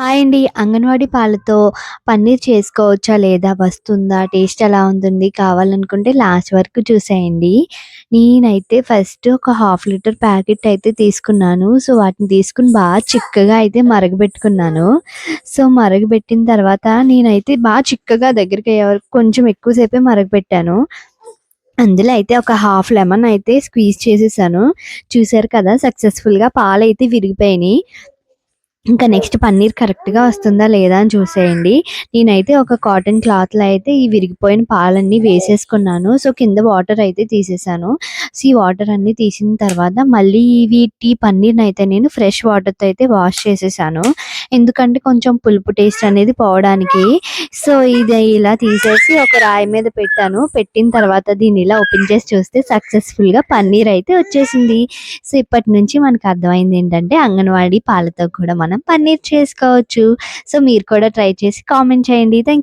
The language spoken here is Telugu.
హాయ్ అండి. అంగన్వాడీ పాలతో పన్నీర్ చేసుకోవచ్చా? లేదా? వస్తుందా? టేస్ట్ ఎలా ఉంటుంది? కావాలనుకుంటే లాస్ట్ వరకు చూసేయండి. నేనైతే ఫస్ట్ ఒక హాఫ్ లీటర్ ప్యాకెట్ అయితే తీసుకున్నాను. సో, వాటిని తీసుకొని బాగా చిక్కగా అయితే మరగబెట్టుకున్నాను. సో, మరగబెట్టిన తర్వాత నేనైతే బాగా చిక్కగా దగ్గరికయ్యే వరకు కొంచెం ఎక్కువసేపే మరగబెట్టాను. అందులో అయితే ఒక హాఫ్ లెమన్ అయితే స్క్వీజ్ చేసేసాను. చూసారు కదా! సక్సెస్‌ఫుల్‌గా పాలైతే విరిగిపోయినాయి. ఇంకా నెక్స్ట్ పన్నీర్ కరెక్ట్‌గా వస్తుందా? లేదా? అని చూసేయండి. నేనైతే ఒక కాటన్ క్లాత్‌లో అయితే ఈ విరిగిపోయిన పాలన్నీ వేసేసుకున్నాను. సో, కింద వాటర్ అయితే తీసేసాను. సో, ఈ వాటర్ అన్నీ తీసిన తర్వాత మళ్ళీ వీటి పన్నీర్‌నైతే నేను ఫ్రెష్ వాటర్‌తో అయితే వాష్ చేసేసాను. ఎందుకంటే కొంచెం పులుపు టేస్ట్ అనేది పోవడానికి. సో, ఇది ఇలా తీసేసి ఒక రాయి మీద పెట్టాను. పెట్టిన తర్వాత దీన్ని ఇలా ఓపెన్ చేసి చూస్తే సక్సెస్‌ఫుల్‌గా పన్నీర్ అయితే వచ్చేసింది. సో, ఇప్పటి నుంచి మనకు అర్థమైంది ఏంటంటే అంగన్వాడీ పాలతో కూడా మనం పన్నీర్ చేసుకోవచ్చు. సో, మీరు కూడా ట్రై చేసి కామెంట్ చేయండి. Thank you.